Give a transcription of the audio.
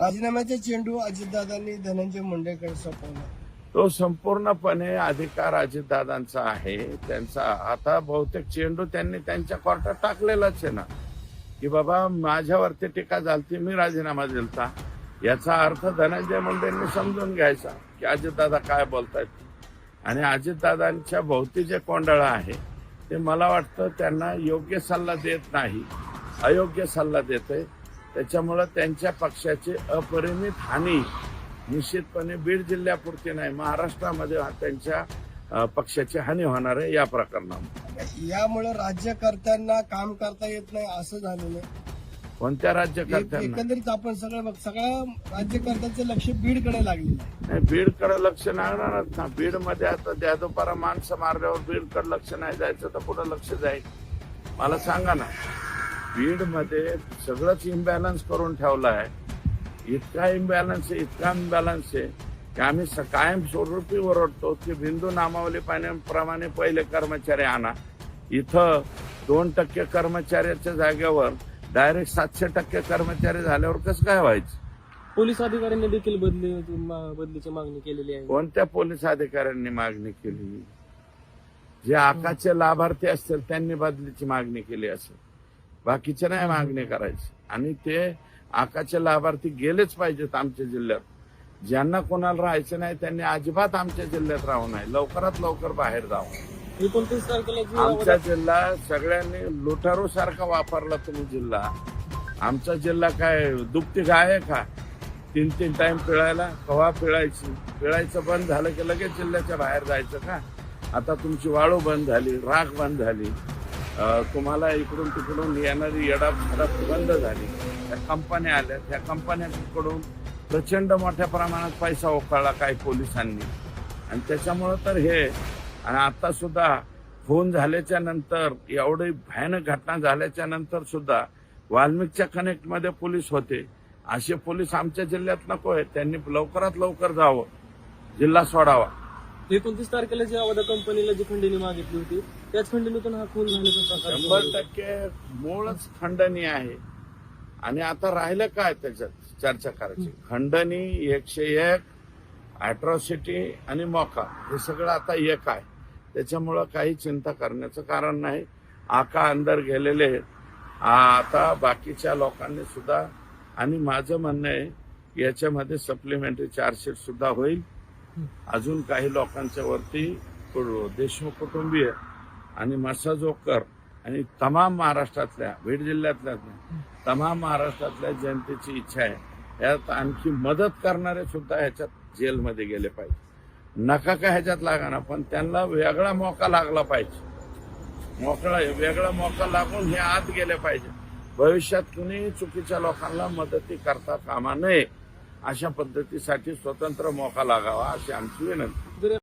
राजीनाम्याचे राजीनाम्याचा चेंडू अजितदादांनी धनंजय मुंडेकडे सोपवला. तो संपूर्णपणे अधिकार अजितदादांचा आहे. त्यांचा आता बहुतेक चेंडू त्यांनी त्यांच्या कोर्टात टाकलेलाच आहे ना. की बाबा माझ्यावरती टीका झालती मी राजीनामा दिलता. याचा अर्थ धनंजय मुंडेंनी समजून घ्यायचा की अजितदादा काय बोलतायत. आणि अजितदादांच्या भोवती जे कोंडळं आहे ते मला वाटतं त्यांना योग्य सल्ला देत नाही. अयोग्य सल्ला देतोय. त्याच्यामुळं त्यांच्या पक्षाची अपरिमित हानी निश्चितपणे बीड जिल्ह्यापुरती नाही महाराष्ट्रामध्ये त्यांच्या पक्षाची हानी होणार आहे या प्रकरणामध्ये यामुळे राज्यकर्त्यांना काम करता येत नाही असं झालेलं. कोणत्या राज्यकर्त्यांना? एकंदरीत आपण सगळं बघ सगळ्या राज्यकर्त्यांचं लक्ष बीडकडे लागलेलं आहे. नाही बीडकडे लक्ष नाही राहणार ना. बीडमध्ये आता द्यादोपारा माणसं मारल्यावर बीडकडे लक्ष नाही जायचं तर पुढे लक्ष जाईल. मला सांगा ना. बीडमध्ये सगळंच इम्बॅलन्स करून ठेवलं आहे इतका इम्बॅलन्स आहे इतका इम्बॅलन्स आहे की आम्ही कायम स्वरूपी ओरडतो की बिंदू नामावली पाण्याप्रमाणे पहिले कर्मचारी आणा. इथं दोन टक्के कर्मचाऱ्याच्या जागेवर डायरेक्ट सातशे टक्के कर्मचारी झाल्यावर कसं काय व्हायचं? पोलीस अधिकाऱ्यांनी देखील बदली बदलीची मागणी केलेली आहे. कोणत्या पोलीस अधिकाऱ्यांनी मागणी केली? जे आकाचे लाभार्थी असतील त्यांनी बदलीची मागणी केली असेल. बाकीचे नाही मागणी करायची. आणि ते आकाचे लाभार्थी गेलेच पाहिजेत आमच्या जिल्ह्यात. ज्यांना कोणाला राहायचं नाही त्यांनी अजिबात आमच्या जिल्ह्यात राहू नये. लवकरात लवकर बाहेर जावं. एकोणतीस तारखेला आमचा जिल्हा सगळ्यांनी लुटारू सारखा वापरला तुम्ही जिल्हा. आमचा जिल्हा काय दुपटी गाय आहे का? तीन तीन टाइम पिळायला. कवा पिळायची? पिळायचं बंद झालं की लगेच जिल्ह्याच्या बाहेर जायचं का? आता तुमची वाळू बंद झाली राख बंद झाली. तुम्हाला इकडून तिकडून येणारी येडाप बंद झाली. त्या कंपन्या आल्या. त्या कंपन्यांकडून प्रचंड मोठ्या प्रमाणात पैसा ओकाळला काही पोलिसांनी. आणि त्याच्यामुळं तर हे आणि आता सुद्धा फोन झाल्याच्यानंतर एवढी भयानक घटना झाल्याच्यानंतर सुद्धा वाल्मिकच्या कनेक्टमध्ये पोलीस होते. असे पोलीस आमच्या जिल्ह्यात नको आहेत. त्यांनी लवकरात लवकर जावं. जिल्हा सोडावा. एकोणतीस तारखेला जी अवधा कंपनीला जी खंडणी मागितली होती त्याच खंडणीतून हा खून झाल्याचा शंभर प्रकार टक्के मूळच खंडणी आहे. आणि आता राहिलं काय त्याच्यात? चर्चा करायची. खंडणी एकशे एक अॅट्रॉसिटी आणि मोका हे सगळं आता एक आहे. त्याच्यामुळं काही चिंता करण्याचं कारण नाही. आका अंदर गेलेले आहेत. आता बाकीच्या लोकांनी सुद्धा आणि माझं म्हणणं आहे याच्यामध्ये सप्लिमेंटरी चार्जशीट सुद्धा होईल. अजून काही लोकांच्या वरती देशमुख कुटुंबीय आणि मसाजोकर आणि तमाम महाराष्ट्रातल्या बीड जिल्ह्यातल्या तमाम महाराष्ट्रातल्या जनतेची इच्छा आहे. यात आणखी मदत करणारे सुद्धा ह्याच्यात जेलमध्ये गेले पाहिजे. नका का ह्याच्यात लागाना पण त्यांना वेगळा मोका लागला पाहिजे. मोकळा वेगळा मोका लागून हे आत गेले पाहिजे. भविष्यात कुणी चुकीच्या लोकांना मदती करता कामा नये. अशा पद्धतीसाठी स्वतंत्र मोका लागावा अशी आमची विनंती.